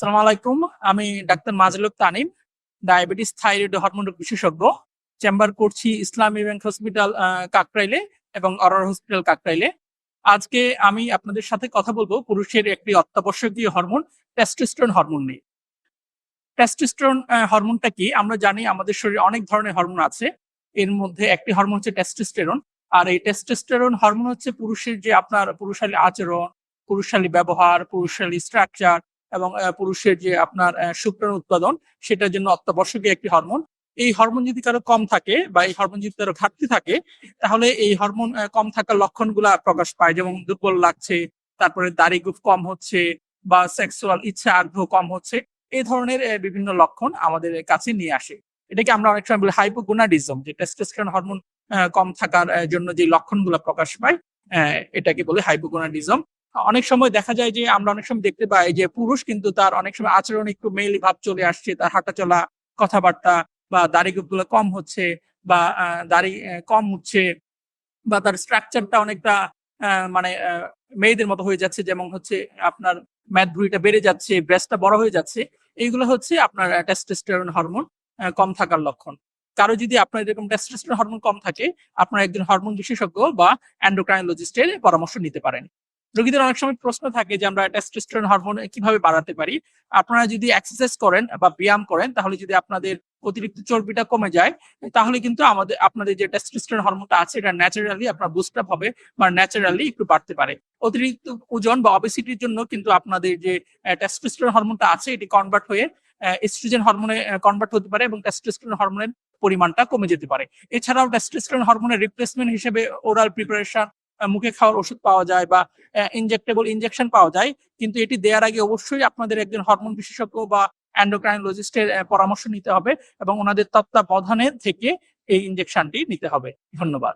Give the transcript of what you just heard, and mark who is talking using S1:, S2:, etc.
S1: আসসালামু আলাইকুম আমি doctor Mazluk Tanim, diabetes, thyroid hormone বিশেষজ্ঞ। চেম্বার করছি ইসলামী ব্যাংক হসপিটাল কাকরাইলে এবং অরর হসপিটাল কাকরাইলে। আজকে আমি আপনাদের সাথে কথা বলব পুরুষের একটি অত্যাবশ্যকীয় হরমোন, টেস্টোস্টেরন হরমোন নিয়ে। টেস্টোস্টেরন হরমোনটা কি? আমরা জানি আমাদের শরীরে অনেক ধরনের হরমোন আছে। এর মধ্যে একটি হরমোন হচ্ছে টেস্টোস্টেরন। আর এই টেস্টোস্টেরন হরমোন হচ্ছে পুরুষের যে আপনার পুরুষালী আচরণ, পুরুষালী ব্যবহার, পুরুষালী স্ট্রাকচার এবং পুরুষের যে আপনার শুক্রাণু উৎপাদন, সেটার জন্য অত্যাবশ্যকীয় একটি হরমোন। এই হরমোন যদি কারও কম থাকে বা এই হরমোন যদি কারও ঘাটতি থাকে, তাহলে এই হরমোন কম থাকার লক্ষণগুলা প্রকাশ পায়। যেমন দুর্বল লাগছে, তারপরে দাড়ি খুব কম হচ্ছে বা সেক্সুয়াল ইচ্ছা আগ্রহ কম হচ্ছে, এই ধরনের বিভিন্ন লক্ষণ আমাদের কাছে নিয়ে আসে। এটাকে আমরা অনেক সময় বলি হাইপোগোনাডিজম যে টেস্টোস্টেরন হরমোন কম থাকার জন্য যে লক্ষণগুলো প্রকাশ পায় এটাকে বলে হাইপোগোনাডিজম অনেক সময় দেখা যায় যে আমরা অনেক সময় দেখতে পাই যে পুরুষ কিন্তু তার অনেক সময় আচরণ একটু মেইলি ভাব চলে আসছে, তার হাঁটা চলা, কথাবার্তা বা দাড়ি গুলো কম হচ্ছে বা দাড়ি কম হচ্ছে বা তার স্ট্রাকচারটা অনেকটা মানে মেয়েদের মতো হয়ে যাচ্ছে। যেমন হচ্ছে আপনার ম্যাথ ভুঁড়িটা বেড়ে যাচ্ছে ব্রেস্টটা বড় হয়ে যাচ্ছে, এইগুলো হচ্ছে আপনার টেস্টোস্টেরন হরমোন কম থাকার লক্ষণ। কারও যদি আপনার এরকম টেস্টোস্টেরন হরমোন কম থাকে, আপনার একজন হরমোন বিশেষজ্ঞ বা অ্যান্ডোক্রাইনোলজিস্টের পরামর্শ নিতে পারেন। রোগীদের অনেক সময় প্রশ্ন থাকে যে আমরা টেস্টোস্টেরন হরমোন কীভাবে বাড়াতে পারি। আপনারা যদি এক্সারসাইজ করেন বা ব্যায়াম করেন, তাহলে যদি আপনাদের অতিরিক্ত চর্বিটা কমে যায়, তাহলে কিন্তু আমাদের, আপনাদের যে টেস্টোস্টেরন হরমোনটা আছে, এটা ন্যাচারালি আপনার বুস্ট আপ হবে বা ন্যাচারালি একটু বাড়তে পারে। অতিরিক্ত ওজন বা অবেসিটির জন্য কিন্তু আপনাদের যে টেস্টোস্টেরন হরমোনটা আছে, এটি কনভার্ট হয়ে এস্ট্রোজেন হরমোনে কনভার্ট হতে পারে এবং টেস্টোস্টেরন হরমোনের পরিমাণটা কমে যেতে পারে। এছাড়াও টেস্টোস্টেরন হরমোনের রিপ্লেসমেন্ট হিসেবে ওরাল প্রিপারেশন মুখে খাওয়ার ওষুধ পাওয়া যায় বা ইনজেক্টেবল ইনজেকশন পাওয়া যায়। কিন্তু এটি দেওয়ার আগে অবশ্যই আপনাদের একজন হরমোন বিশেষজ্ঞ বা অ্যান্ডোক্রাইনোলজিস্টের পরামর্শ নিতে হবে এবং ওনাদের তত্ত্বাবধানে থেকে এই ইনজেকশনটি নিতে হবে। ধন্যবাদ।